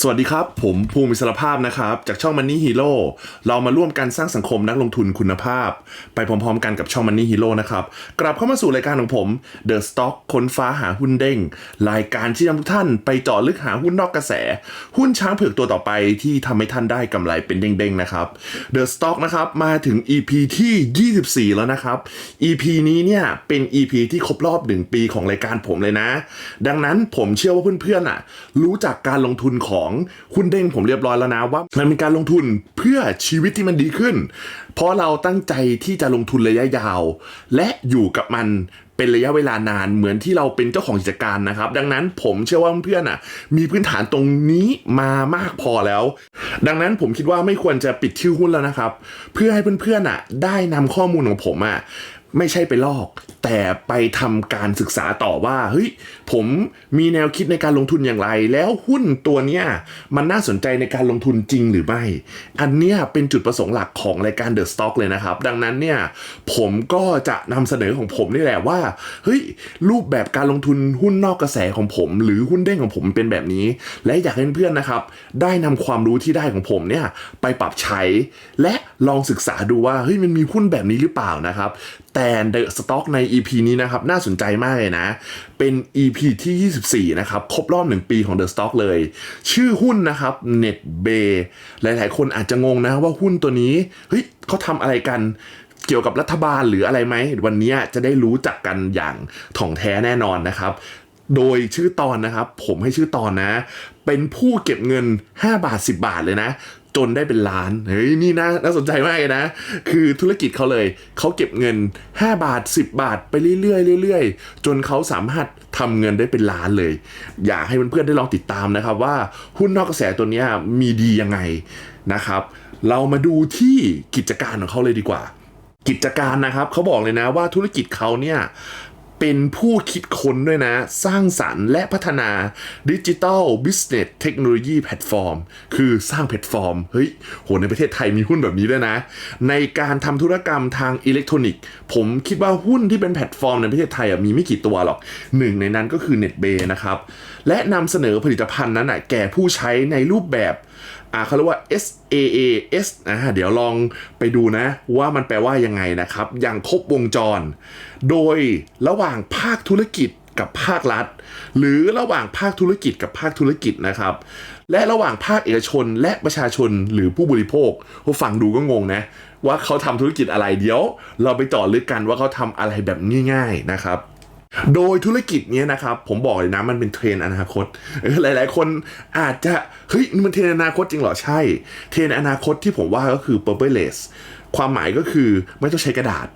สวัสดีครับ ผมภูมิอิสรภาพนะครับ จากช่อง Money Hero เรามาร่วมกันสร้างสังคมนักลงทุนคุณภาพ ไปพร้อมๆ กันกับช่อง Money Hero นะครับกลับเข้ามาสู่รายการของผม The Stock ค้นฟ้าหาหุ้นเด้ง รายการที่นำทุกท่านไปเจาะลึกหาหุ้นนอกกระแส หุ้นช้างเผือกตัวต่อไปที่ทำให้ท่านได้กำไรเป็นเด้งๆนะครับ The Stock นะครับมาถึง EP ที่ 24 แล้วนะครับ EP นี้เนี่ยเป็น EP ที่ครบรอบ 1 ปีของรายการผมเลยนะ ดังนั้นผมเชื่อว่าเพื่อนๆอะรู้จักการลงทุนของหุ้นเด้งผมเรียบร้อยแล้วนะว่า มันเป็นการลงทุนเพื่อชีวิตที่มันดีขึ้น เพราะเราตั้งใจที่จะลงทุนระยะยาว และอยู่กับมันเป็นระยะเวลานานเหมือนที่เราเป็นเจ้าของกิจการนะครับ ดังนั้นผมเชื่อว่าเพื่อนอะ มีพื้นฐานตรงนี้มามากพอแล้ว ดังนั้นผมคิดว่าไม่ควรจะปิดชื่อหุ้นแล้วนะครับ เพื่อให้เพื่อนๆอะ ได้นำข้อมูลของผมอะ ไม่ใช่ไปลอก แต่ไปทำการศึกษาต่อว่าเฮ้ยผมมีแนวคิดในการลงทุนอย่างไร แล้วหุ้นตัวเนี้ยมันน่าสนใจในการลงทุนจริงหรือไม่ อันเนี้ยเป็นจุดประสงค์หลักของรายการ The Stock เลยนะครับ ดังนั้นเนี่ยผมก็จะนำเสนอของผมนี่แหละว่าเฮ้ยรูปแบบการลงทุนหุ้นนอกกระแสของผม หรือหุ้นเด้งของผมเป็นแบบนี้ และอยากให้เพื่อนๆนะครับ ได้นำความรู้ที่ได้ของผมเนี่ยไปปรับใช้ และลองศึกษาดูว่าเฮ้ยมันมีหุ้นแบบนี้หรือเปล่านะครับ แต่ The Stock ใน EP นี้นะครับน่าสนใจมากเลยนะ เป็น EP ที่ 24 นะครับ ครบรอบ 1 ปีของ The Stock เลย ชื่อหุ้นนะครับ NetBay หลายๆ คนอาจจะงงนะว่าหุ้นตัวนี้เฮ้ยเขาทำอะไรกันเกี่ยวกับรัฐบาลหรืออะไรไหม วันนี้จะได้รู้จักกันอย่างถ่องแท้แน่นอนนะครับ โดยชื่อตอนนะครับ ผมให้ชื่อตอนนะ เป็นผู้เก็บเงิน 5 บาท 10 บาทเลยนะ จนได้เป็นล้าน เฮ้ย นี่นะน่าสนใจมากเลยนะ คือธุรกิจเขาเลย เขาเก็บเงิน 5 บาท 10 บาท ไปเรื่อยๆเรื่อยๆ จนเขาสามารถทำเงินได้เป็นล้านเลย อยากให้เพื่อนๆได้ลองติดตามนะครับว่าหุ้นนอกกระแสตัวนี้มีดียังไงนะครับ เรามาดูที่กิจการของเขาเลยดีกว่า กิจการนะครับเขาบอกเลยนะว่าธุรกิจเขาเนี่ย เป็นผู้คิดค้นด้วยนะ สร้างสรรค์และพัฒนาดิจิ t a ลบิสเนสเทคโนโลยีแพลตฟอร์ม คือสร้างแพลตฟอร์ม เฮ้ย โห ในประเทศไทยมีหุ้นแบบนี้ด้วยนะ ในการทำธุรกรรมทางอิเล็กทรอนิกส์ ผมคิดว่าหุ้นที่เป็นแพลตฟอร์มในประเทศไทยอะมีไม่กี่ตัวหรอก หนึ่งในนั้นก็คือ NetBay นะครับ และนำเสนอผลิตภัณฑ์นั้นอะแก่ผู้ใช้ในรูปแบบ่าเขาเรียกว่า SaaS อ่าเดี๋ยวลองไปดูนะว่ามันแปลว่ายังไงนะครับ อย่างครบวงจร โดยระหว่างภาคธุรกิจกับภาครัฐ หรือระหว่างภาคธุรกิจกับภาคธุรกิจนะครับ และระหว่างภาคเอกชนและประชาชนหรือผู้บริโภคผู้ฟังดูก็งงนะ ว่าเขาทำธุรกิจอะไรเดี๋ยว เราไปต่อลึกกันว่าเขาทำอะไรแบบง่าย ๆนะครับโดยธุรกิจนี้นะครับ ผมบอกเลยนะมันเป็นเทรนอนาคตหลาย ๆ คนอาจจะเฮ้ยมันเทรนอนาคตจริงเหรอใช่ เทรนอนาคตที่ผมว่าก็คือ paperless ความหมายก็คือไม่ต้องใช้กระดาษ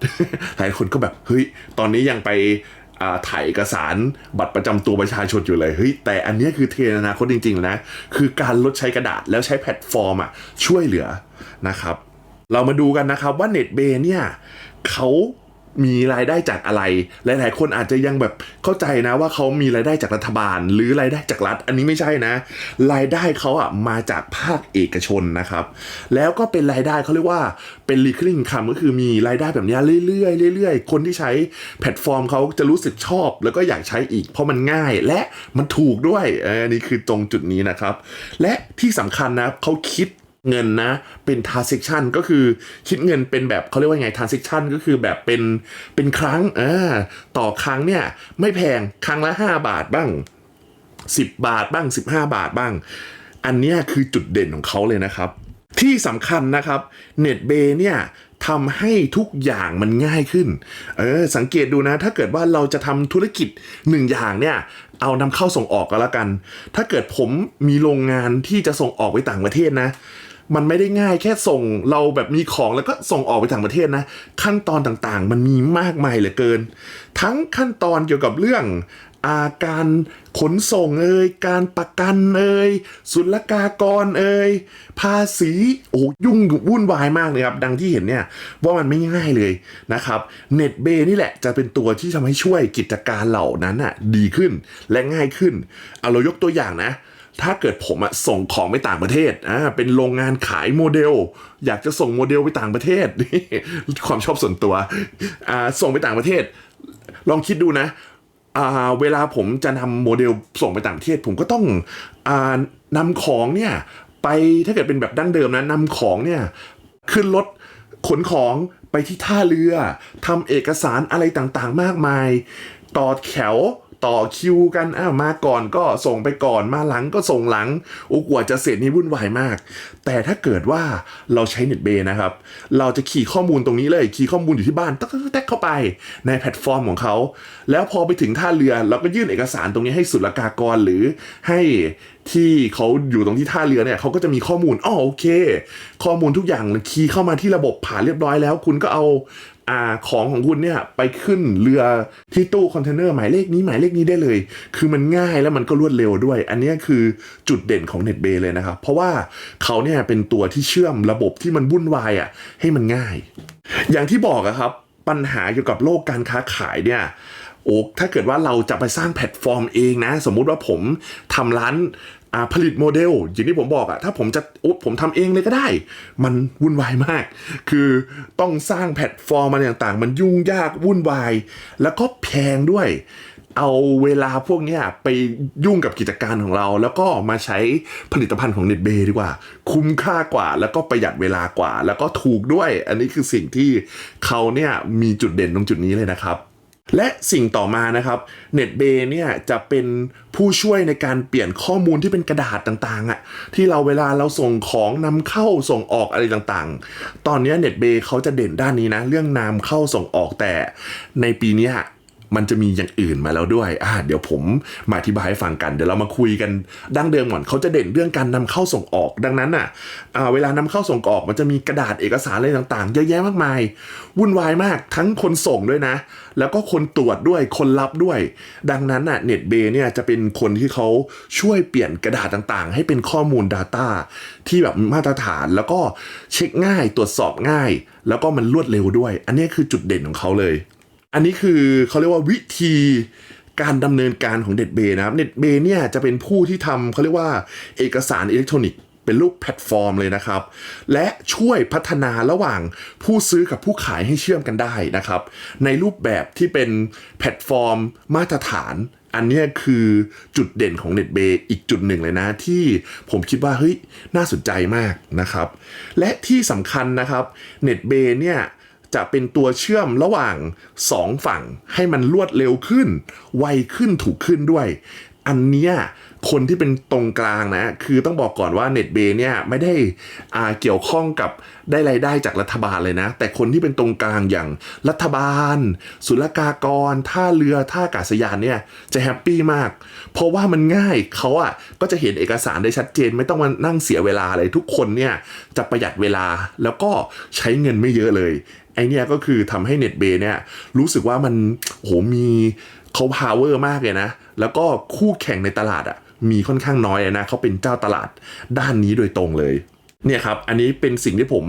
หลายคนก็แบบเฮ้ยตอนนี้ยังไปถ่ายเอกสารบัตรประจำตัวประชาชนอยู่เลยเฮ้ยแต่อันนี้คือเทรนด์อนาคตจริงๆนะคือการลดใช้กระดาษแล้วใช้แพลตฟอร์มอะช่วยเหลือนะครับ เรามาดูกันนะครับว่า NetBay เนี่ยเขา มีรายได้จากอะไร หลาย ๆ คนอาจจะยังแบบเข้าใจนะว่าเขามีรายได้จากรัฐบาล หรือรายได้จากรัฐ อันนี้ไม่ใช่นะ รายได้เขาอะมาจากภาคเอกชนนะครับ แล้วก็เป็นรายได้เขาเรียกว่าเป็น recurring income ก็คือมีรายได้แบบนี้เรื่อยๆเรื่อยๆ คนที่ใช้แพลตฟอร์มเขาจะรู้สึกชอบ แล้วก็อยากใช้อีก เพราะมันง่ายและมันถูกด้วยอออันนี้คือตรงจุดนี้นะครับ และที่สำคัญนะเขาคิด เงินนะ เป็น transaction ก็คือคิดเงินเป็นแบบเขาเรียกว่าไง transaction ก็คือแบบเป็นเป็นครั้งอ่าต่อครั้งเนี่ย ไม่แพงครั้งละ 5 บาทบ้าง 10 บาทบ้าง 15 บาทบ้าง อันเนี้ยคือจุดเด่นของเขาเลยนะครับ ที่สำคัญนะครับ NetBay เนี่ยทำให้ทุกอย่างมันง่ายขึ้น เออ สังเกตดูนะ ถ้าเกิดว่าเราจะทำธุรกิจหนึ่งอย่างเนี่ย เอานำเข้าส่งออกก็แล้วกัน ถ้าเกิดผมมีโรงงานที่จะส่งออกไปต่างประเทศนะ มันไม่ได้ง่ายแค่ส่งเราแบบมีของแล้วก็ส่งออกไปต่างประเทศนะ ขั้นตอนต่างๆ มันมีมากมายเหลือเกิน ทั้งขั้นตอนเกี่ยวกับเรื่องอาการขนส่งเอ่ยการประกันเอ่ยศุลกากรเอ่ยภาษีโอ้ยุ่งวุ่นวายมากเลยครับ ดังที่เห็นเนี่ยว่ามันไม่ง่ายเลยนะครับเน็ตเบนี่แหละจะเป็นตัวที่ทำให้ช่วยกิจการเหล่านั้นอะดีขึ้นและง่ายขึ้นเอาเรายกตัวอย่างนะ ถ้าเกิดผมอะส่งของไปต่างประเทศอ่าเป็นโรงงานขายโมเดล อยากจะส่งโมเดลไปต่างประเทศความชอบส่วนตัวอ่าส่งไปต่างประเทศ ลองคิดดูนะอ่าเวลาผมจะนำโมเดลส่งไปต่างประเทศ ผมก็ต้องอ่านำของเนี่ยไปถ้าเกิดเป็นแบบดั้งเดิมนะนำของเนี่ยขึ้นรถขนของไปที่ท่าเรือทำเอกสารอะไรต่างๆ มากมาย ต่อแถว ต่อคิวกันอ้าวมาก่อนก็ส่งไปก่อนมาหลังก็ส่งหลังโอ้กว่าจะเสร็จนี่วุ่นวายมาก แต่ถ้าเกิดว่าเราใช้เน็ตเบย์นะครับ เราจะขี่ข้อมูลตรงนี้เลยขี่ข้อมูลอยู่ที่บ้านตักแตกเข้าไปในแพลตฟอร์มของเขา แล้วพอไปถึงท่าเรือเราก็ยื่นเอกสารตรงนี้ให้ศุลกากรหรือให้ที่เขาอยู่ตรงที่ท่าเรือเนี่ยเขาก็จะมีข้อมูลอ๋อโอเค ข้อมูลทุกอย่างคีย์เข้ามาที่ระบบผ่านเรียบร้อยแล้ว คุณก็เอา อ่าของของคุณเนี่ยไปขึ้นเรือที่ตู้คอนเทนเนอร์หมายเลขนี้หมายเลขนี้ได้เลย คือมันง่ายแล้วมันก็รวดเร็วด้วย อันนี้คือจุดเด่นของ NetBay เลยนะครับ เพราะว่าเขาเนี่ยเป็นตัวที่เชื่อมระบบที่มันวุ่นวายอะให้มันง่าย อย่างที่บอกอะครับปัญหาเกี่ยวกับโลกการค้าขายเนี่ยโอ้ถ้าเกิดว่าเราจะไปสร้างแพลตฟอร์มเองนะ สมมุติว่าผมทำร้าน ผลิตโมเดล อย่างที่ผมบอกอะถ้าผมจะผมทำเองเลยก็ได้ มันวุ่นวายมาก คือต้องสร้างแพลตฟอร์มอะไรต่างๆ มันยุ่งยากวุ่นวาย แล้วก็แพงด้วย เอาเวลาพวกเนี้ยไปยุ่งกับกิจการของเรา แล้วก็มาใช้ผลิตภัณฑ์ของ NetBay ดีกว่า คุ้มค่ากว่า แล้วก็ประหยัดเวลากว่า แล้วก็ถูกด้วย อันนี้คือสิ่งที่เขาเนี่ยมีจุดเด่นตรงจุดนี้เลยนะครับ และสิ่งต่อมานะครับ NetBay เนี่ยจะเป็นผู้ช่วยในการเปลี่ยนข้อมูลที่เป็นกระดาษต่างๆอะที่เราเวลาเราส่งของนำเข้าส่งออกอะไรต่างๆ ตอนนี้ย NetBay เขาจะเด่นด้านนี้นะ เรื่องนำเข้าส่งออกแต่ในปีนี้ มันจะมีอย่างอื่นมาแล้วด้วยอ่าเดี๋ยวผมมาอธิบายให้ฟังกัน เดี๋ยวเรามาคุยกันดั้งเดิมก่อนเขาจะเด่นเรื่องการนำเข้าส่งออก ดังนั้นอะเวลานำเข้าส่งออกมันจะมีกระดาษเอกสารอะไรต่างๆ เยอะแยะมากมาย วุ่นวายมากทั้งคนส่งด้วยนะ แล้วก็คนตรวจด้วยคนรับด้วย ดังนั้นอะเน็ตเบเนี่ยจะเป็นคนที่เขาช่วยเปลี่ยนกระดาษต่างๆ ให้เป็นข้อมูล Data ที่แบบมาตรฐานแล้วก็เช็คง่ายตรวจสอบง่าย แล้วก็มันรวดเร็วด้วย อันนี้คือจุดเด่นของเขาเลย อันนี้คือเขาเรียกว่าวิธีการดำเนินการของเน็ตเบนะครับเน็ตเบเนี่ยจะเป็นผู้ที่ทำเขาเรียกว่าเอกสารอิเล็กทรอนิกส์เป็นรูปแพลตฟอร์มเลยนะครับ และช่วยพัฒนาระหว่างผู้ซื้อกับผู้ขายให้เชื่อมกันได้นะครับ ในรูปแบบที่เป็นแพลตฟอร์มมาตรฐาน อันนี้คือจุดเด่นของ NetBay อีกจุดหนึ่งเลยนะ ที่ผมคิดว่าเฮ้ยน่าสนใจมากนะครับ และที่สำคัญนะครับ NetBay เนี่ย จะเป็นตัวเชื่อมระหว่าง 2 ฝั่งให้มันรวดเร็วขึ้น ไวขึ้นถูกขึ้นด้วย อันเนี้ยคนที่เป็นตรงกลางนะ คือต้องบอกก่อนว่า NetBay เนี่ยไม่ได้อ่าเกี่ยวข้องกับได้รายได้จากรัฐบาลเลยนะ แต่คนที่เป็นตรงกลางอย่างรัฐบาล ศุลกากร ท่าเรือท่าอากาศยานเนี่ยจะแฮปปี้มาก เพราะว่ามันง่ายเขาอะก็จะเห็นเอกสารได้ชัดเจน ไม่ต้องมานั่งเสียเวลาเลยทุกคนเนี่ยจะประหยัดเวลาแล้วก็ใช้เงินไม่เยอะเลย ไอเนี่ยก็คือทำให้ NetBay เนี่ยรู้สึกว่ามันโหมีเขา power มากเลยนะ แล้วก็คู่แข่งในตลาดอะมีค่อนข้างน้อยนะเขาเป็นเจ้าตลาดด้านนี้โดยตรงเลยเนี่ยครับ อันนี้เป็นสิ่งที่ผม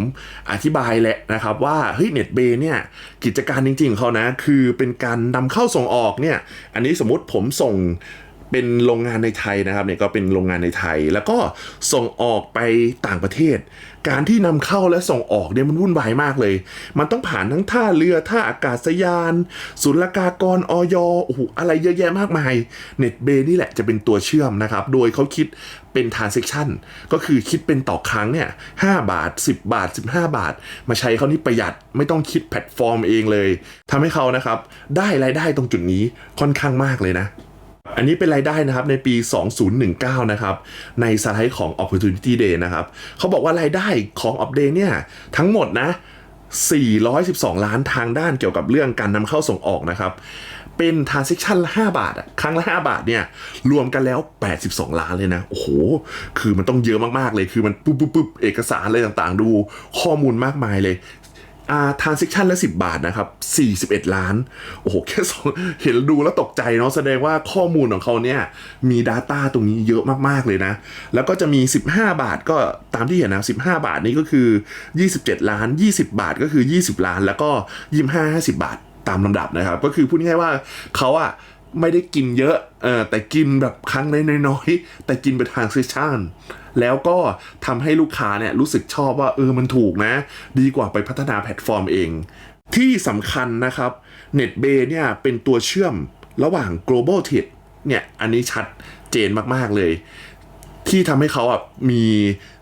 อธิบายแหละนะครับว่าเฮ้ยเน็ตเบย์เนี่ยกิจการจริงๆของเขานะ คือเป็นการนำเข้าส่งออกเนี่ย อันนี้สมมติผมส่ง เป็นโรงงานในไทยนะครับเนี่ยก็เป็นโรงงานในไทย แล้วก็ส่งออกไปต่างประเทศ การที่นำเข้าและส่งออกเนี่ยมันวุ่นวายมากเลย มันต้องผ่านทั้งท่าเรือท่าอากาศยานศุลกากรออยโอ้โหอะไรเยอะแยะมากมายเน็ตเบนี่แหละจะเป็นตัวเชื่อมนะครับ โดยเขาคิดเป็น transaction ก็คือคิดเป็นต่อครั้งเนี่ย5บาท 10 บาท 15 บาท มาใช้เขานี่ประหยัดไม่ต้องคิดแพลตฟอร์มเองเลยทำให้เขานะครับได้รายได้ตรงจุดนี้ค่อนข้างมากเลยนะ อันนี้เป็นรายได้นะครับในปี 2019 นะครับ ในสไลด์ของ Opportunity Day นะครับเขาบอกว่ารายได้ของ Op Day เนี่ย ทั้งหมดนะ 412 ล้านทางด้านเกี่ยวกับเรื่องการนำเข้าส่งออกนะครับ เป็น transaction ละ5บาท ครั้งละ 5 บาทเนี่ย รวมกันแล้ว 82 ล้านเลยนะ โอ้โห คือมันต้องเยอะมาก ๆ เลย คือมันปุ๊บปุ๊บปุ๊บเอกสารอะไรต่างๆ ดูข้อมูลมากมายเลย อ่าทานซิคชั่นละ10 บาทนะครับ 41 ล้าน โอ้โห แค่สองเห็นดูแล้วตกใจเนาะแสดงว่าข้อมูลของเขาเนี่ย มี Data ตรงนี้เยอะมาก ๆ เลยนะ แล้วก็จะมี 15 บาทก็ตามที่เห็นนะ 15 บาทนี้ก็คือ 27 ล้าน 20 บาทก็คือ 20 ล้าน แล้วก็ 25 50 บาทตามลำดับนะครับ ก็คือพูดง่ายๆว่าเขาอะ ไม่ได้กินเยอะเออแต่กินแบบครั้งน้อยๆ แต่กินเป็นทางซิชั่นแล้วก็ทำให้ลูกค้าเนี่ยรู้สึกชอบว่าเออมันถูกนะ ดีกว่าไปพัฒนาแพลตฟอร์มเอง ที่สำคัญนะครับ NetBay เนี่ยเป็นตัวเชื่อมระหว่าง global trade เนี่ยอันนี้ชัดเจนมากๆเลย ที่ทำให้เขาอะมี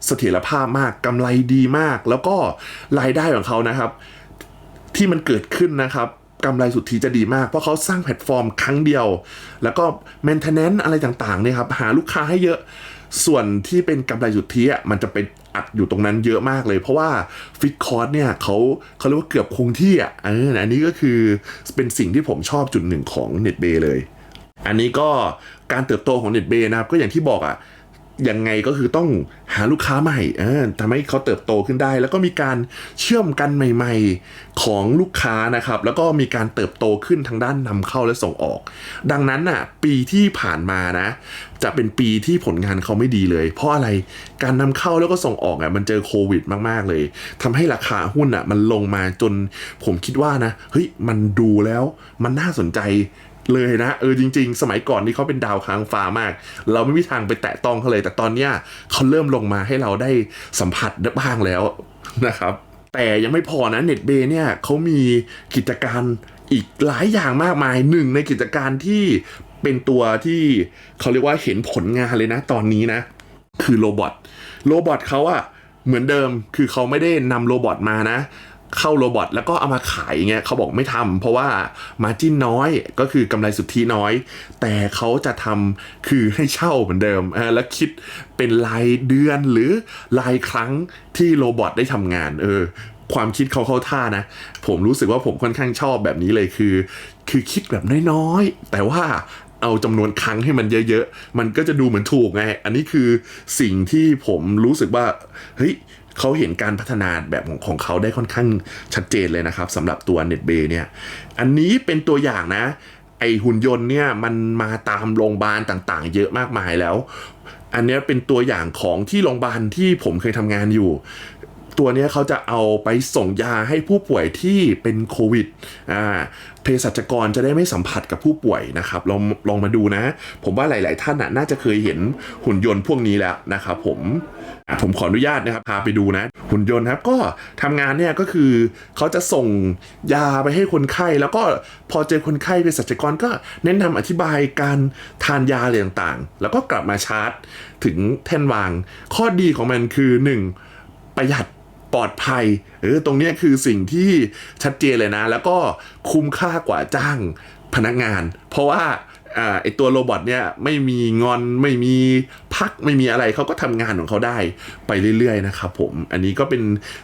เสถียรภาพมากกำไรดีมาก แล้วก็รายได้ของเขานะครับ ที่มันเกิดขึ้นนะครับ กำไรสุทธิจะดีมาก เพราะเขาสร้างแพลตฟอร์มครั้งเดียว แล้วก็ maintenance อะไรต่างๆเนี่ยครับหาลูกค้าให้เยอะส่วนที่เป็นกำไรสุทธิอะมันจะไปอัดอยู่ตรงนั้นเยอะมากเลย เพราะว่าฟิกคอร์สเนี่ยเขาเขาเรียกว่าเกือบคงที่อะเอออันนี้ก็คือเป็นสิ่งที่ผมชอบจุดหนึ่งของ NetBay เลย อันนี้ก็การเติบโตของ NetBay นะครับก็อย่างที่บอกอะ ยังไงก็คือต้องหาลูกค้าใหม่เออทำให้เขาเติบโตขึ้นได้ แล้วก็มีการเชื่อมกันใหม่ ๆของลูกค้านะครับ แล้วก็มีการเติบโตขึ้นทางด้านนำเข้าและส่งออก ดังนั้นน่ะ ปีที่ผ่านมานะ จะเป็นปีที่ผลงานเขาไม่ดีเลย เพราะอะไรการนำเข้าแล้วก็ส่งออกอะมันเจอโควิดมากๆเลยทำให้ราคาหุ้นอะมันลงมาจนผมคิดว่านะเฮ้ยมันดูแล้วมันน่าสนใจ เลยนะเออจริง ๆ สมัยก่อนนี่เขาเป็นดาวค้างฟ้ามาก เราไม่มีทางไปแตะต้องเขาเลย แต่ตอนเนี้ยเขาเริ่มลงมาให้เราได้สัมผัสได้บ้างแล้วนะครับ แต่ยังไม่พอนะเน็ตเบเนี่ยเขามีกิจการอีกหลายอย่างมากมายหนึ่งในกิจการที่เป็นตัวที่เขาเรียกว่าเห็นผลงานเลยนะตอนนี้นะ คือโรบอทโรบอทเขาอะเหมือนเดิมคือเขาไม่ได้นำโรบอทมานะ เข้าโรบอทแล้วก็เอามาขายเงี้ยเขาบอกไม่ทำเพราะว่ามาจิ้นน้อยก็คือกำไรสุทธิน้อย แต่เขาจะทำคือให้เช่าเหมือนเดิมอ่แล้วคิดเป็นรายเดือนหรือรายครั้งที่โรบอทได้ทำงาน เออ ความคิดเขาเข้าท่านะ ผมรู้สึกว่าผมค่อนข้างชอบแบบนี้เลยคือ คือคิดแบบน้อยๆ แต่ว่าเอาจำนวนครั้งให้มันเยอะๆ มันก็จะดูเหมือนถูกไง อันนี้คือสิ่งที่ผมรู้สึกว่า เฮ้ย เขาเห็นการพัฒนาแบบของของเขาได้ค่อนข้างชัดเจนเลยนะครับสำหรับตัว NetBay เนี่ย อันนี้เป็นตัวอย่างนะ ไอหุ่นยนต์เนี่ยมันมาตามโรงพยาบาลต่างๆ เยอะมากมายแล้ว อันนี้เป็นตัวอย่างของที่โรงพยาบาลที่ผมเคยทำงานอยู่ ตัวนี้เขาจะเอาไปส่งยาให้ผู้ป่วยที่เป็นโควิดอ่าเภสัชกรจะได้ไม่สัมผัสกับผู้ป่วยนะครับลองลองมาดูนะ ผมว่าหลาย ๆ ท่านน่าจะเคยเห็นหุ่นยนต์พวกนี้แล้วนะครับผมผมขออนุญาตนะครับพาไปดูนะ หุ่นยนต์ครับก็ทำงานเนี่ยก็คือเขาจะส่งยาไปให้คนไข้ แล้วก็พอเจอคนไข้เภสัชกรก็แนะนำอธิบายการทานยาอะไรต่างๆ แล้วก็กลับมาชาร์จ ถึงแท่นวาง ข้อดีของมันคือหนึ่งประหยัด ปลอดภัยเออตรงนี้คือสิ่งที่ชัดเจนเลยนะ แล้วก็คุ้มค่ากว่าจ้างพนักงาน เพราะว่า ไอตัวโรบอทเนี่ยไม่มีงอนไม่มีพักไม่มีอะไรเขาก็ทำงานของเขาได้ไปเรื่อยๆนะครับผมอันนี้ก็เป็น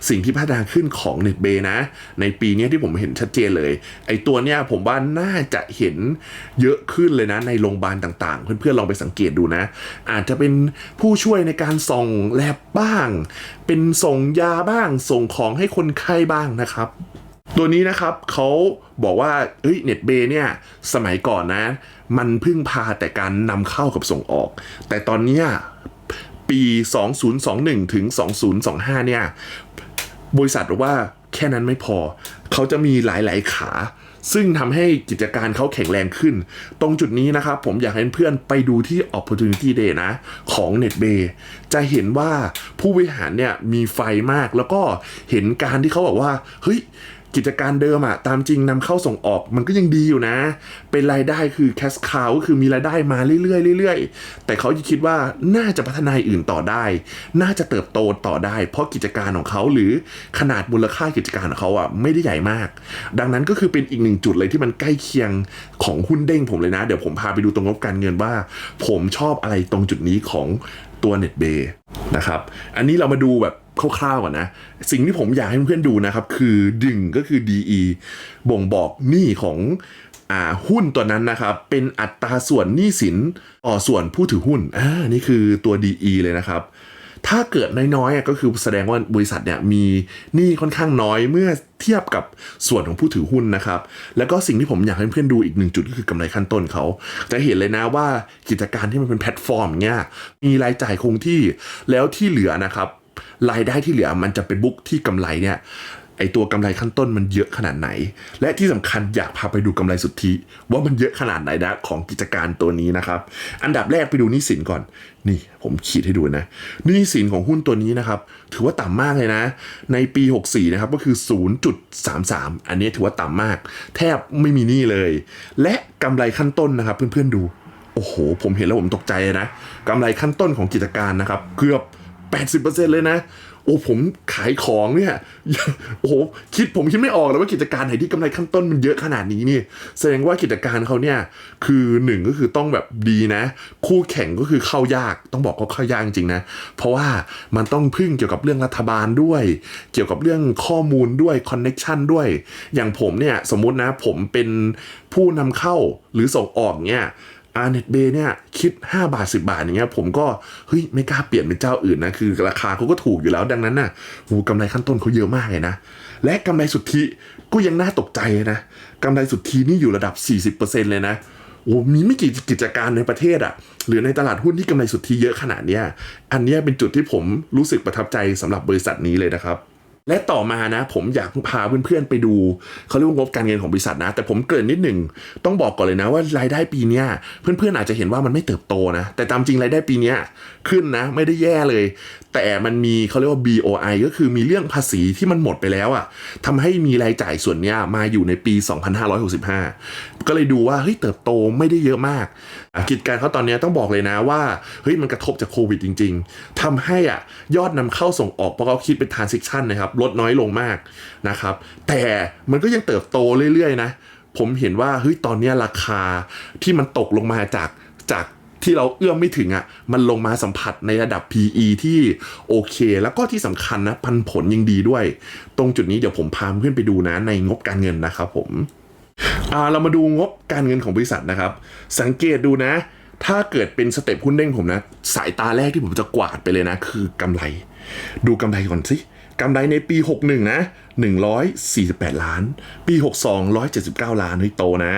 สิ่งที่พัฒนาขึ้นของ NetBay นะ ในปีนี้ที่ผมเห็นชัดเจนเลย ไอตัวเนี้ยผมว่าน่าจะเห็นเยอะขึ้นเลยนะในโรงพยาบาลต่างๆ เพื่อนๆลองไปสังเกตดูนะ อาจจะเป็นผู้ช่วยในการส่งแลบบ้าง เป็นส่งยาบ้างส่งของให้คนไข้บ้างนะครับตัวนี้นะครับเขาบอกว่าเฮ้ยเน็ตเบเนี่ยสมัยก่อนนะ มันพึ่งพาแต่การนำเข้ากับส่งออก แต่ตอนนี้ปี 2021 ถึง 2025 เนี่ย บริษัทบอว่าแค่นั้นไม่พอ เขาจะมีหลาย ๆ ขา ซึ่งทำให้กิจการเขาแข็งแรงขึ้น ตรงจุดนี้นะครับ ผมอยากให้เพื่อนไปดูที่ Opportunity Day นะ ของ NetBay จะเห็นว่าผู้บริหารเนี่ยมีไฟมากแล้วก็เห็นการที่เขาบอกว่า เฮ้ย กิจการเดิมอะตามจริงนำเข้าส่งออกมันก็ยังดีอยู่นะ เป็นรายได้คือแคสคาวก็คือมีรายได้มาเรื่อยๆเรื่อยๆ แต่เขาคิดว่าน่าจะพัฒนาอื่นต่อได้ น่าจะเติบโตต่อได้ เพราะกิจการของเขาหรือขนาดมูลค่ากิจการของเขาอะไม่ได้ใหญ่มาก ดังนั้นก็คือเป็นอีกหนึ่งจุดเลยที่มันใกล้เคียงของหุ้นเด้งผมเลยนะ เดี๋ยวผมพาไปดูตรงงบการเงินว่า ผมชอบอะไรตรงจุดนี้ของตัว NetBay นะครับ อันนี้เรามาดูแบบ คร่าวๆก่อนนะ สิ่งที่ผมอยากให้เพื่อนๆดูนะครับ คือดึงก็คือ DE บ่งบอกหนี้ของอ่าหุ้นตัวนั้นนะครับ เป็นอัตราส่วนหนี้สินต่อส่วนผู้ถือหุ้นอ่านี่คือตัว DE เลยนะครับ ถ้าเกิดน้อยๆก็คือแสดงว่าบริษัทเนี่ยมีหนี้ค่อนข้างน้อยเมื่อเทียบกับส่วนของผู้ถือหุ้นนะครับ แล้วก็สิ่งที่ผมอยากให้เพื่อนๆดูอีกหนึ่งจุดก็คือกำไรขั้นต้นเขา จะเห็นเลยนะว่ากิจการที่มันเป็นแพลตฟอร์มเนี้ยมีรายจ่ายคงที่แล้วที่เหลือนะครับ รายได้ที่เหลือมันจะไปบุ๊กที่กำไรเนี่ยไอตัวกำไรขั้นต้นมันเยอะขนาดไหน และที่สำคัญอยากพาไปดูกำไรสุทธิ ว่ามันเยอะขนาดไหนนะของกิจการตัวนี้นะครับ อันดับแรกไปดูหนี้สินก่อน นี่ผมขีดให้ดูนะหนี้สินของหุ้นตัวนี้นะครับ ถือว่าต่ำมากเลยนะ ในปี 64 นะครับก็คือ 0.33 อันนี้ถือว่าต่ำมาก แทบไม่มีหนี้เลย และกำไรขั้นต้นนะครับ เพื่อนๆดู โอ้โห ผมเห็นแล้วผมตกใจนะกำไรขั้นต้นของกิจการนะครับเกือบ 80%เลยนะโอ้ผมขายของเนี่ยโอ้โหคิดผมคิดไม่ออกเลยว่ากิจการไหนที่กำไรขั้นต้นมันเยอะขนาดนี้นี่แสดงว่ากิจการเขาเนี่ยคือหนึ่งก็คือต้องแบบดีนะ คู่แข่งก็คือเข้ายากต้องบอกว่าเข้ายากจริงนะ เพราะว่ามันต้องพึ่งเกี่ยวกับเรื่องรัฐบาลด้วย เกี่ยวกับเรื่องข้อมูลด้วยคอนเน็ชันด้วย อย่างผมเนี่ยสมมุตินะผมเป็นผู้นำเข้าหรือส่งออกเนี่ย อาเน็ตเบเนี่ยคิด 5 บาท 10 บาทอย่างเงี้ยผมก็เฮ้ยไม่กล้าเปลี่ยนเป็นเจ้าอื่นนะคือราคาเขาก็ถูกอยู่แล้วดังนั้นน่ะโหกำไรขั้นต้นเขาเยอะมากเลยนะ และกำไรสุทธิก็ยังน่าตกใจนะกำไรสุทธินี่อยู่ระดับ 40%เลยนะโอ้มีไม่กี่กิจการในประเทศอะหรือในตลาดหุ้นที่กำไรสุทธิเยอะขนาดเนี้ยอันเนี้ยเป็นจุดที่ผมรู้สึกประทับใจสำหรับบริษัทนี้เลยนะครับ และต่อมานะ ผมอยากพาเพื่อนๆไปดูเขาเรียกว่างบการเงินของบริษัทนะ แต่ผมเกริ่นนิดหนึ่งต้องบอกก่อนเลยนะว่ารายได้ปีนี้เพื่อนๆอาจจะเห็นว่ามันไม่เติบโตนะ แต่ตามจริงรายได้ปีนี้ขึ้นนะ ไม่ได้แย่เลย แต่มันมีเขาเรียกว่า BOI ก็คือมีเรื่องภาษีที่มันหมดไปแล้วอะ่ะทำให้มีรายจ่ายส่วนนี้มาอยู่ในปี 2565 ก็เลยดูว่าเฮ้ยเติบโตไม่ได้เยอะมากกิจการเขาตอนนี้ต้องบอกเลยนะว่าเฮ้ยมันกระทบจากโควิดจริง ๆทำให้อะยอดนำเข้าส่งออกเพราะเขาคิดเป็น transaction นะครับลดน้อยลงมากนะครับแต่มันก็ยังเติบโตเรื่อยๆนะผมเห็นว่าเฮ้ยตอนนี้ราคาที่มันตกลงมาจากจากที่เราเอื้อมไม่ถึงอะ่ะ มันลงมาสัมผัสในระดับ PE ที่โอเค แล้วก็ที่สำคัญนะปันผลยังดีด้วย ตรงจุดนี้เดี๋ยวผมพาเพื่อนไปดูนะในงบการเงินนะครับผม เรามาดูงบการเงินของบริษัทนะครับ สังเกตดูนะ ถ้าเกิดเป็นสเต็ปหุ้นเด้งผมนะ สายตาแรกที่ผมจะกวาดไปเลยนะ คือกำไร ดูกำไรก่อนสิกำไรในปี 61 นะ 148 ล้าน ปี 62 179 ล้านเฮ้ยโตนะ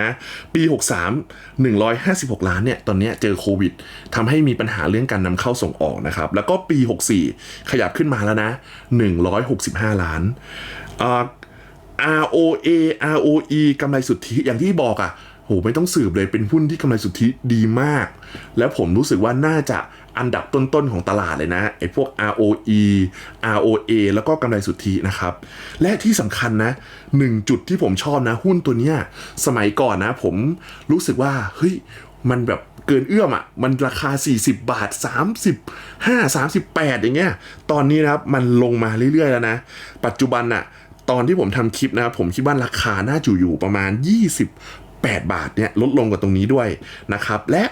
ปี 63 156 ล้านเนี่ย ตอนนี้เจอโควิดทำให้มีปัญหาเรื่องการนำเข้าส่งออกนะครับ แล้วก็ปี 64 ขยับขึ้นมาแล้วนะ 165 ล้านอ่า ROA ROE กำไรสุทธิอย่างที่บอกอะ่ะโหไม่ต้องสืบเลยเป็นหุ้นที่กำไรสุทธิดีมาก แล้วผมรู้สึกว่าน่าจะอันดับต้นๆของตลาดเลยนะไอ้พวก ROE ROA แล้วก็กำไรสุทธินะครับ และที่สำคัญนะหนึ่งจุดที่ผมชอบนะ หุ้นตัวเนี้ยสมัยก่อนนะ ผมรู้สึกว่าเฮ้ยมันแบบเกินเอื้อมอะ่ะ มันราคา 40 บาท 35 38 อย่างเงี้ย ตอนนี้นะครับ มันลงมาเรื่อยๆแล้วนะ ปัจจุบันอะ ตอนที่ผมทำคลิปนะครับผมคิดว่าราคาน่าจะอยู่ประมาณ 28 บาทเนี่ยลดลงกว่าตรงนี้ด้วยนะครับ และ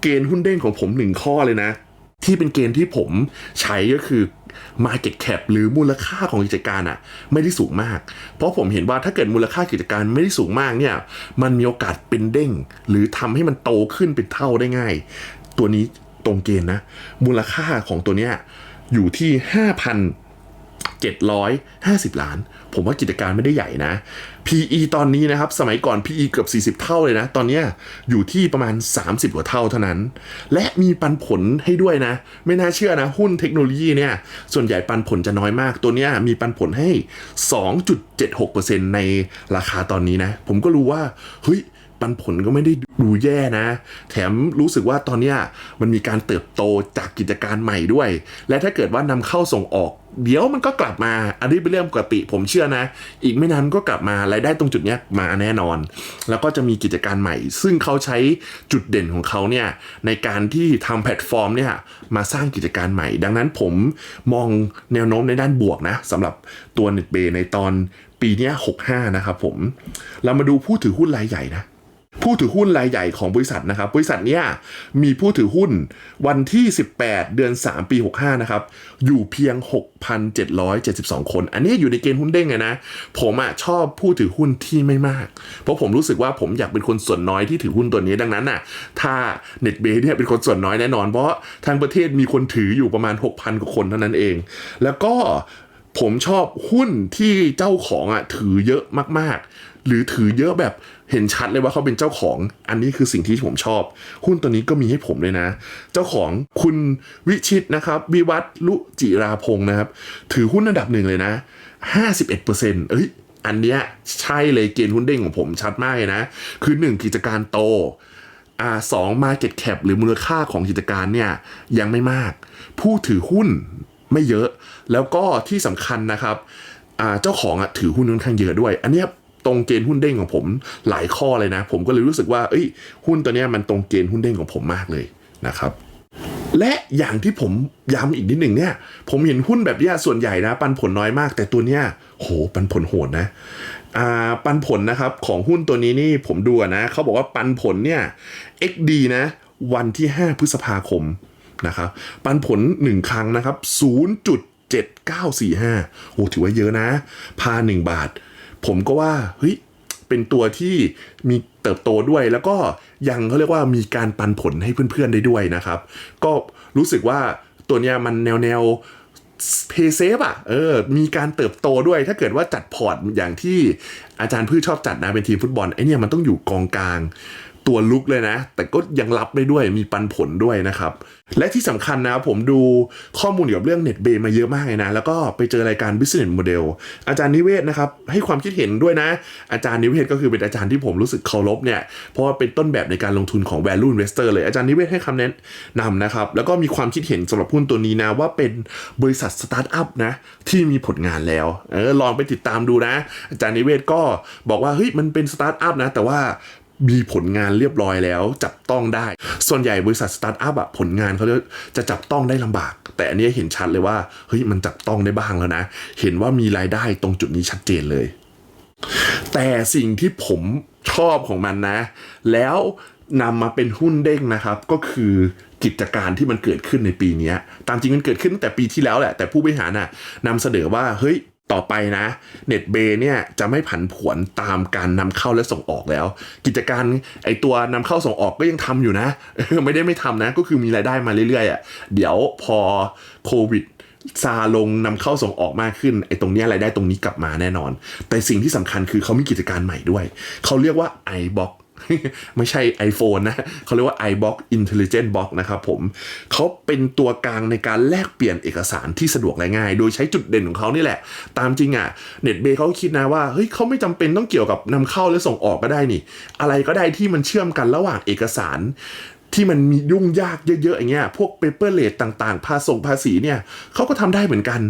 เกณฑ์หุ้นเด้งของผมหนึ่งข้อเลยนะ ที่เป็นเกณฑ์ที่ผมใช้ก็คือ Market Cap หรือมูลค่าของกิจการอะไม่ได้สูงมาก เพราะผมเห็นว่าถ้าเกิดมูลค่ากิจการไม่ได้สูงมากเนี่ย มันมีโอกาสเป็นเด้ง หรือทำให้มันโตขึ้นเป็นเท่าได้ง่าย ตัวนี้ตรงเกณฑ์นะ มูลค่าของตัวเนี้ยอยู่ที่ 5,000 750 ล้าน ผมว่ากิจการไม่ได้ใหญ่นะ PE ตอนนี้นะครับ สมัยก่อน PE เกือบ 40 เท่าเลยนะ ตอนนี้อยู่ที่ประมาณ 30 กว่าเท่าเท่านั้น และมีปันผลให้ด้วยนะ ไม่น่าเชื่อนะ หุ้นเทคโนโลยีเนี่ย ส่วนใหญ่ปันผลจะน้อยมาก ตัวนี้มีปันผลให้ 2.76%ในราคาตอนนี้นะ ผมก็รู้ว่า เฮ้ยปันผลก็ไม่ได้ดูแย่นะ แถมรู้สึกว่าตอนนี้มันมีการเติบโตจากกิจการใหม่ด้วย และถ้าเกิดว่านำเข้าส่งออก เดี๋ยวมันก็กลับมา อันนี้เป็นเรื่องปกติผมเชื่อนะ อีกไม่นานก็กลับมารายได้ตรงจุดนี้มาแน่นอน แล้วก็จะมีกิจการใหม่ ซึ่งเขาใช้จุดเด่นของเขาเนี่ยในการที่ทำแพลตฟอร์มเนี่ยมาสร้างกิจการใหม่ ดังนั้นผมมองแนวโน้มในด้านบวกนะสำหรับตัวเน็ตเบในตอนปีนี้65 นะครับผม เรามาดูผู้ถือหุ้นรายใหญ่นะ ผู้ถือหุ้นรายใหญ่ของบริษัทนะครับ บริษัทเนี้ยมีผู้ถือหุ้นวันที่ 18 เดือน 3 ปี 65 นะครับ อยู่เพียง 6,772 คน อันนี้อยู่ในเกณฑ์หุ้นเด้งไงนะ ผมอะชอบผู้ถือหุ้นที่ไม่มาก เพราะผมรู้สึกว่าผมอยากเป็นคนส่วนน้อยที่ถือหุ้นตัวนี้ดังนั้นน่ะ ถ้าเน็ตเบเนี่ยเป็นคนส่วนน้อยแน่นอน เพราะทางประเทศมีคนถืออยู่ประมาณ 6,000 กว่าคนเท่านั้นเอง แล้วก็ ผมชอบหุ้นที่เจ้าของอะถือเยอะมากๆ หรือถือเยอะแบบเห็นชัดเลยว่าเขาเป็นเจ้าของ อันนี้คือสิ่งที่ผมชอบ หุ้นตัวนี้ก็มีให้ผมเลยนะ เจ้าของคุณวิชิตนะครับ วิวัฒน์ลุจิราพงศ์นะครับ ถือหุ้นอันดับหนึ่งเลยนะ 51%เอ้ย อันเนี้ยใช่เลยเกณฑ์หุ้นเด้งของผมชัดมากเลยนะ คือ 1 กิจการโตอ่าสอง market cap หรือมูลค่าของกิจการเนี่ยยังไม่มาก ผู้ถือหุ้น ไม่เยอะ แล้วก็ที่สำคัญนะครับเจ้าของอะถือหุ้นค่อนข้างเยอะด้วย อันนี้ตรงเกณฑ์หุ้นเด้งของผมหลายข้อเลยนะ ผมก็เลยรู้สึกว่าเอ้ยหุ้นตัวนี้มันตรงเกณฑ์หุ้นเด้งของผมมากเลยนะครับและอย่างที่ผมย้ำอีกนิดหนึ่งเนี่ย ผมเห็นหุ้นแบบนี้ส่วนใหญ่นะ ปันผลน้อยมาก แต่ตัวเนี้ยโหปันผลโหดนะอ่าปันผลนะครับของหุ้นตัวนี้นี่ผมดูนะเขาบอกว่าปันผลเนี่ย XD นะ วันที่ 5 พฤษภาคม นะครับปันผล 1 ครั้งนะครับ 0.7945 โอ้ถือว่าเยอะนะ พา 1 บาท ผมก็ว่า เฮ้ย เป็นตัวที่มีเติบโตด้วยแล้วก็ยังเขาเรียกว่ามีการปันผลให้เพื่อนๆได้ด้วยนะครับ ก็รู้สึกว่าตัวเนี้ยมันแนวแนวเพย์เซฟอะ เออ มีการเติบโตด้วย ถ้าเกิดว่าจัดพอร์ตอย่างที่อาจารย์พืชชอบจัดนะเป็นทีมฟุตบอล ไอเนี่ยมันต้องอยู่กองกลาง ตัวลุกเลยนะ แต่ก็ยังรับได้ด้วยมีปันผลด้วยนะครับ และที่สำคัญนะผมดูข้อมูลเกี่ยวกับเรื่องเน็ตเบมาเยอะมากเลยนะ แล้วก็ไปเจอรายการ Business Model อาจารย์นิเวศนะครับ ให้ความคิดเห็นด้วยนะ อาจารย์นิเวศก็คือเป็นอาจารย์ที่ผมรู้สึกเคารพเนี่ย เพราะว่าเป็นต้นแบบในการลงทุนของ Value Investor เลยอาจารย์นิเวศให้คำแนะนำนะครับ แล้วก็มีความคิดเห็นสำหรับหุ้นตัวนี้นะว่าเป็นบริษัทสตาร์ทอัพนะที่มีผลงานแล้วเออลองไปติดตามดูนะ อาจารย์นิเวศก็บอกว่าเฮ้ยมันเป็นสตาร์ทอัพนะแต่ว่า มีผลงานเรียบร้อยแล้ว จับต้องได้ ส่วนใหญ่บริษัทสตาร์ทอัพอะผลงานเขาจะจับต้องได้ลำบาก แต่อันนี้เห็นชัดเลยว่าเฮ้ยมันจับต้องได้บ้างแล้วนะ เห็นว่ามีรายได้ตรงจุดนี้ชัดเจนเลย แต่สิ่งที่ผมชอบของมันนะ แล้วนำมาเป็นหุ้นเด้งนะครับ ก็คือกิจการที่มันเกิดขึ้นในปีนี้ตามจริงมันเกิดขึ้นตั้งแต่ปีที่แล้วแหละ แต่ผู้บริหารน่ะนำเสนอว่าเฮ้ย ต่อไปนะเน็ตเบเนี่ยจะไม่ผันผวนตามการนำเข้าและส่งออกแล้ว กิจการไอตัวนำเข้าส่งออกก็ยังทำอยู่นะไม่ได้ไม่ทำนะ ก็คือมีรายได้มาเรื่อยๆอะเดี๋ยวพอโควิดซาลงนำเข้าส่งออกมากขึ้นไอ้ตรงเนี้ยรายได้ตรงนี้กลับมาแน่นอน แต่สิ่งที่สำคัญคือเขามีกิจการใหม่ด้วย เขาเรียกว่า iBox ไม่ใช่ iPhone นะเขาเรียกว่า iBox Intelligent Box นะครับผมเขาเป็นตัวกลางในการแลกเปลี่ยนเอกสารที่สะดวกและง่าย โดยใช้จุดเด่นของเขานี่แหละ ตามจริงอะเน็ตเบย์เขาคิดนะว่าเฮ้ยเขาไม่จำเป็นต้องเกี่ยวกับนำเข้าและส่งออกก็ได้นี่ อะไรก็ได้ที่มันเชื่อมกันระหว่างเอกสารที่มันมียุ่งยากเยอะๆอย่างเงี้ย พวกเปเปอร์เลทต่างๆ ภาษงภาษีเนี่ยเขาก็ทำได้เหมือนกัน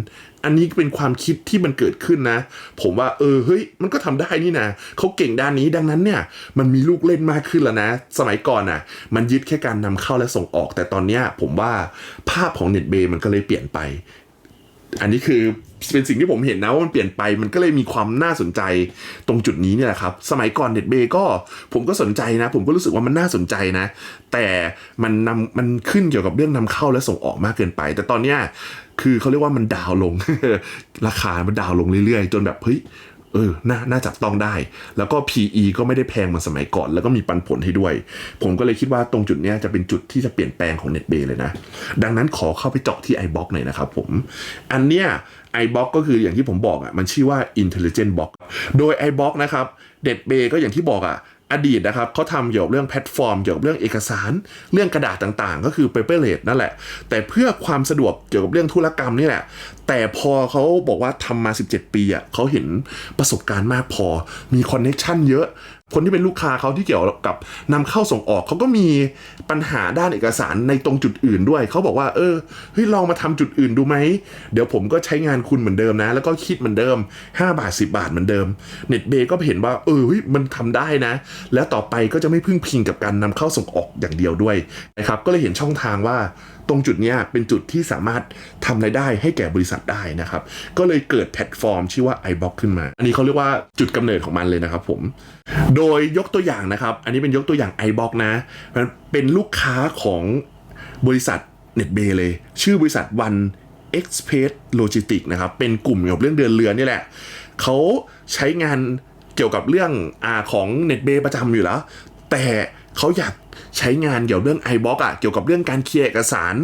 อันนี้เป็นความคิดที่มันเกิดขึ้นนะ ผมว่าเออเฮ้ยมันก็ทำได้นี่นะเขาเก่งด้านนี้ดังนั้นเนี่ยมันมีลูกเล่นมากขึ้นแล้วนะ สมัยก่อนน่ะ มันยึดแค่การนำเข้าและส่งออก แต่ตอนเนี้ยผมว่าภาพของเน็ตเบย์มันก็เลยเปลี่ยนไป อันนี้คือเป็นสิ่งที่ผมเห็นนะว่ามันเปลี่ยนไปมันก็เลยมีความน่าสนใจตรงจุดนี้เนี่ยแหละครับ สมัยก่อนเน็ตเบย์ก็ผมก็สนใจนะ ผมก็รู้สึกว่ามันน่าสนใจนะ แต่มันนำมันขึ้นเกี่ยวกับเรื่องนำเข้าและส่งออกมากเกินไป แต่ตอนเนี้ย คือเขาเรียกว่ามันดาวลง ราคามันดาวลงเรื่อยๆ จนแบบเฮ้ยเออน่าน่าจับต้องได้ แล้วก็ PE ก็ไม่ได้แพงเหมือนสมัยก่อน แล้วก็มีปันผลให้ด้วย ผมก็เลยคิดว่าตรงจุดนี้จะเป็นจุดที่จะเปลี่ยนแปลงของ NetBay เลยนะ ดังนั้นขอเข้าไปเจาะที่ iBox หน่อยนะครับผม อันเนี้ย iBox ก็คืออย่างที่ผมบอกอะ มันชื่อว่า Intelligent Box โดย iBox นะครับ NetBay ก็อย่างที่บอกอะ อดีตนะครับเขาทำเกี่ยวกับเรื่องแพลตฟอร์มเกี่ยวกับเรื่องเอกสาร เรื่องกระดาษต่างๆ ก็คือ paperless นั่นแหละ แต่เพื่อความสะดวกเกี่ยวกับเรื่องธุรกรรมนี่แหละ แต่พอเขาบอกว่าทำมา 17 ปีอะเขาเห็นประสบการณ์มากพอ มีคอนเน็ชันเยอะ คนที่เป็นลูกค้าเขาที่เกี่ยวกับนำเข้าส่งออกเขาก็มีปัญหาด้านเอกสารในตรงจุดอื่นด้วย เขาบอกว่า เออเฮ้ยลองมาทำจุดอื่นดูไหม เดี๋ยวผมก็ใช้งานคุณเหมือนเดิมนะ แล้วก็คิดเหมือนเดิม 5 บาท 10 บาทเหมือนเดิมเน็ตเบย์ก็เห็นว่าเออเฮ้ยมันทำได้นะ แล้วต่อไปก็จะไม่พึ่งพิงกับการนำเข้าส่งออกอย่างเดียวด้วยนะครับก็เลยเห็นช่องทางว่า ตรงจุดนี้เป็นจุดที่สามารถทำรายได้ให้แก่บริษัทได้นะครับ ก็เลยเกิดแพลตฟอร์มชื่อว่า iBox ขึ้นมา อันนี้เขาเรียกว่าจุดกำเนิดของมันเลยนะครับผม โดยยกตัวอย่างนะครับ อันนี้เป็นยกตัวอย่าง iBox นะ มันเป็นลูกค้าของบริษัท NetBay เลย ชื่อบริษัท One Express Logistics นะครับ เป็นกลุ่มเกี่ยวกับเรื่องเดินเรือนี่แหละ เขาใช้งานเกี่ยวกับเรื่องอของ NetBay ประจำอยู่แล้ว แต่ เขาอยากใช้งานเกี่ยวกับเรื่อง iBox อะเกี่ยวกับเรื่องการเคลียร์เอกสาร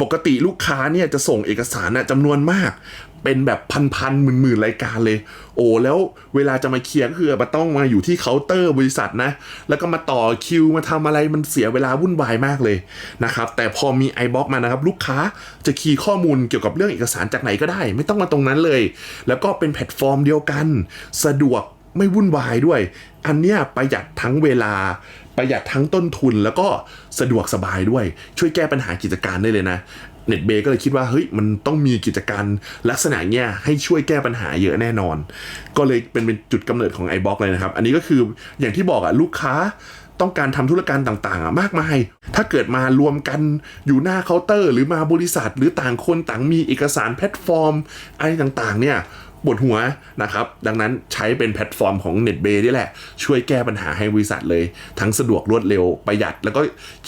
ปกติลูกค้าเนี่ยจะส่งเอกสารอะจำนวนมาก เป็นแบบพันๆหมื่นๆรายการเลย โอ้แล้วเวลาจะมาเคลียร์ก็คือมันต้องมาอยู่ที่เคาน์เตอร์บริษัทนะ แล้วก็มาต่อคิวมาทำอะไรมันเสียเวลาวุ่นวายมากเลยนะครับ แต่พอมี iBox มานะครับ ลูกค้าจะคีย์ข้อมูลเกี่ยวกับเรื่องเอกสารจากไหนก็ได้ ไม่ต้องมาตรงนั้นเลย แล้วก็เป็นแพลตฟอร์มเดียวกัน สะดวก ไม่วุ่นวายด้วย อันเนี้ยประหยัดทั้งเวลา ประหยัดทั้งต้นทุนแล้วก็สะดวกสบายด้วย ช่วยแก้ปัญหากิจการได้เลยนะเน็ตเบก็เลยคิดว่าเฮ้ยมันต้องมีกิจการลักษณะเนี้ยให้ช่วยแก้ปัญหาเยอะแน่นอน ก็เลยเป็นเป็นจุดกำเนิดของ iBox เลยนะครับ อันนี้ก็คืออย่างที่บอกอะลูกค้าต้องการทำธุรการต่างๆอะมากมาย ถ้าเกิดมารวมกันอยู่หน้าเคาน์เตอร์ หรือมาบริษัทหรือต่างคนต่างมีเอกสารแพลตฟอร์มอะไรต่างๆเนี่ย ปวดหัวนะครับ ดังนั้นใช้เป็นแพลตฟอร์มของ NetBay นี่แหละ ช่วยแก้ปัญหาให้บริษัทเลย ทั้งสะดวกรวดเร็วประหยัด แล้วก็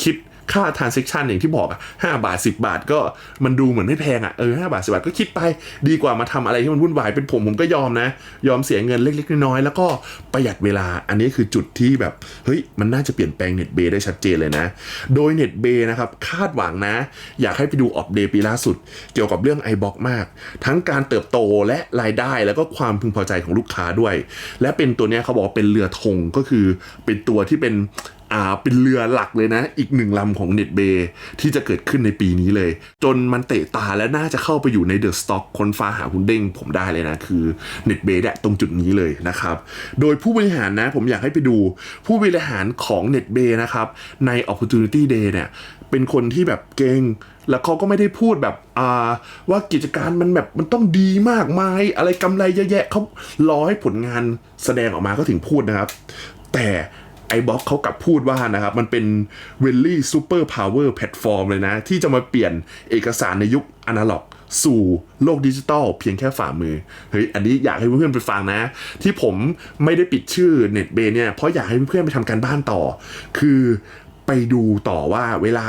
คิด ค่า transaction อย่างที่บอกอะ5บาท 10 บาทก็มันดูเหมือนไม่แพงอะเออ5บาท10บาทก็คิดไปดีกว่ามาทำอะไรที่มันวุ่นวายเป็นผมผมก็ยอมนะ ยอมเสียเงินเล็กๆน้อยๆแล้วก็ประหยัดเวลาอันนี้คือจุดที่แบบเฮ้ยมันน่าจะเปลี่ยนแปลง NetBay ได้ชัดเจนเลยนะ โดย NetBay นะครับคาดหวังนะ อยากให้ไปดูออฟเดย์ปีล่าสุด เกี่ยวกับเรื่อง iBox มาก ทั้งการเติบโตและรายได้แล้วก็ความพึงพอใจของลูกค้าด้วย และเป็นตัวเนี้ยเขาบอกว่าเป็นเรือธงก็คือเป็นตัวที่เป็น อ่าเป็นเรือหลักเลยนะ อีกหนึ่งลำของเน็ตเบย์ที่จะเกิดขึ้นในปีนี้เลย จนมันเตะตาและน่าจะเข้าไปอยู่ในเดอะสต็อกคนฟ้าหาหุ้นเด้งผมได้เลยนะ คือเน็ตเบย์เนี่ยตรงจุดนี้เลยนะครับ โดยผู้บริหารนะ ผมอยากให้ไปดูผู้บริหารของเน็ตเบย์นะครับ ใน Opportunity Day เนี่ยเป็นคนที่แบบเก่งแล้วเขาก็ไม่ได้พูดแบบอ่าว่ากิจการมันแบบมันต้องดีมากมายอะไรกำไรเยอะแยะเขารอให้ผลงานแสดงออกมาก็ถึงพูดนะครับ แต่ ไอ้บ็อกเขากลับพูดว่านะครับ มันเป็นเวลลี่ซูเปอร์พาวเวอร์แพลตฟอร์มเลยนะ ที่จะมาเปลี่ยนเอกสารในยุคอนาล็อก สู่โลกดิจิตอลเพียงแค่ฝ่ามือ เฮ้ย อันนี้อยากให้เพื่อนๆไปฟังนะ ที่ผมไม่ได้ปิดชื่อเน็ตเบเนี่ย เพราะอยากให้เพื่อนๆไปทำการบ้านต่อ คือไปดูต่อว่าเวลา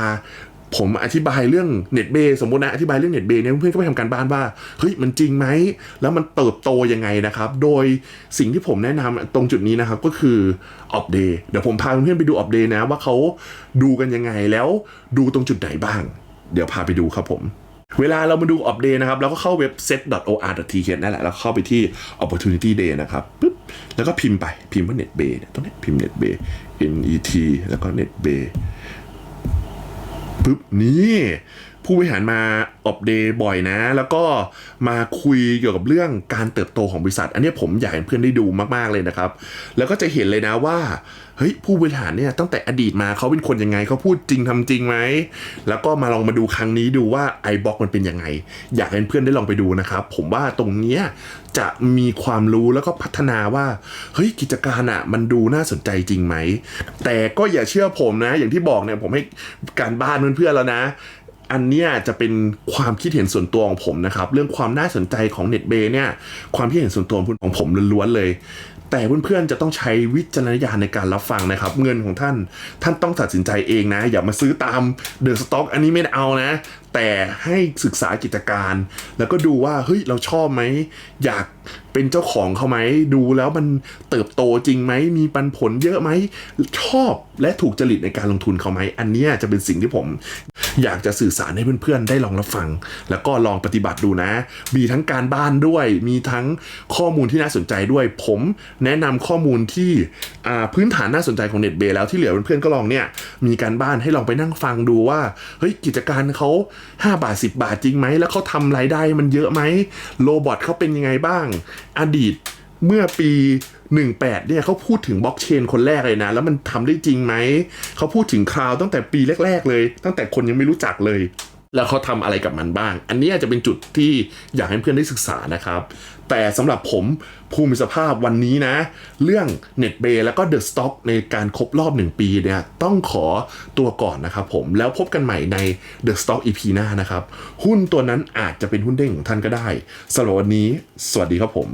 ผมอธิบายเรื่องเน็ตเบย์สมมตินะอธิบายเรื่องเน็ตเบย์เนี่ยเพื่อนก็ไปทำการบ้านว่าเฮ้ยมันจริงไหมแล้วมันเติบโตยังไงนะครับ โดยสิ่งที่ผมแนะนำตรงจุดนี้นะครับก็คือออฟเดย์เดี๋ยวผมพาเพื่อนไปดูออฟเดย์นะว่าเขาดูกันยังไงแล้วดูตรงจุดไหนบ้าง เดี๋ยวพาไปดูครับผมเวลาเรามาดูออฟเดย์นะครับเราก็เข้าเว็บ set.or.tk นั่นแหละแล้วเข้าไปที่ opportunity day นะครับปึ๊บแล้วก็พิมพ์ไปพิมพ์ว่า netbay เนี่ยตรงนี้พิมพ์ netbay net แล้วก็ netbay ปุ๊บนี่ผู้บริหารมาออบเดย์บ่อยนะ แล้วก็มาคุยเกี่ยวกับเรื่องการเติบโตของบริษัท อันนี้ผมอยากให้เพื่อนได้ดูมากๆเลยนะครับ แล้วก็จะเห็นเลยนะว่า เฮ้ยผู้บริหารเนี่ยตั้งแต่อดีตมาเขาเป็นคนยังไงเขาพูดจริงทำจริงไหมแล้วก็มาลองมาดูครั้งนี้ดูว่า iBox มันเป็นยังไง อยากให้เพื่อนได้ลองไปดูนะครับผมว่าตรงเนี้ยจะมีความรู้แล้วก็พัฒนาว่าเฮ้ยกิจการอะมันดูน่าสนใจจริงไหมแต่ก็อย่าเชื่อผมนะ อย่างที่บอกเนี่ยผมให้การบ้านเพื่อนๆแล้วนะอันเนี้ยจะเป็นความคิดเห็นส่วนตัวของผมนะครับ เรื่องความน่าสนใจของเน็ตเบย์เนี่ยความคิดเห็นส่วนตัวของผมล้วนๆเลย แต่เพื่อนๆจะต้องใช้วิจารณญาณในการรับฟังนะครับ เงินของท่านท่านต้องตัดสินใจเองนะ อย่ามาซื้อตามเดอะสต็อกอันนี้ไม่ได้เอานะ แต่ให้ศึกษากิจการ แล้วก็ดูว่าเฮ้ยเราชอบไหมอยาก เป็นเจ้าของเขาไหมดูแล้วมันเติบโตจริงไหมมีปันผลเยอะไหมชอบและถูกจริตในการลงทุนเขาไหมอันนี้จะเป็นสิ่งที่ผม อยากจะสื่อสารให้เพื่อนๆได้ลองรับฟัง แล้วก็ลองปฏิบัติดูนะ มีทั้งการบ้านด้วย มีทั้งข้อมูลที่น่าสนใจด้วย ผมแนะนำข้อมูลที่พื้นฐานน่าสนใจของเน็ตเบแล้วที่เหลือเพื่อนๆก็ลองเนี่ยมีการบ้านให้ลองไปนั่งฟังดูว่าเฮ้ยกิจการเขา 5 บาท 10 บาทจริงไหมแล้วเขาทำรายได้มันเยอะไหมโรบอทเขาเป็นยังไงบ้างอดีตเมื่อปี 18เนี่ยเขาพูดถึงบล็อกเชนคนแรกเลยนะ แล้วมันทำได้จริงไหม เขาพูดถึงคลาวตั้งแต่ปีแรก ๆ เลย ตั้งแต่คนยังไม่รู้จักเลย แล้วเขาทำอะไรกับมันบ้าง อันนี้อาจจะเป็นจุดที่อยากให้เพื่อนได้ศึกษานะครับ แต่สำหรับผมภูมิสภาพวันนี้นะ เรื่อง NetBay แล้วก็ The Stock ในการครบรอบ 1 ปีเนี่ยต้องขอตัวก่อนนะครับผมแล้วพบกันใหม่ใน The Stock EP หน้านะครับ หุ้นตัวนั้นอาจจะเป็นหุ้นเด้งของท่านก็ได้สำหรับวันนี้ สวัสดีครับผม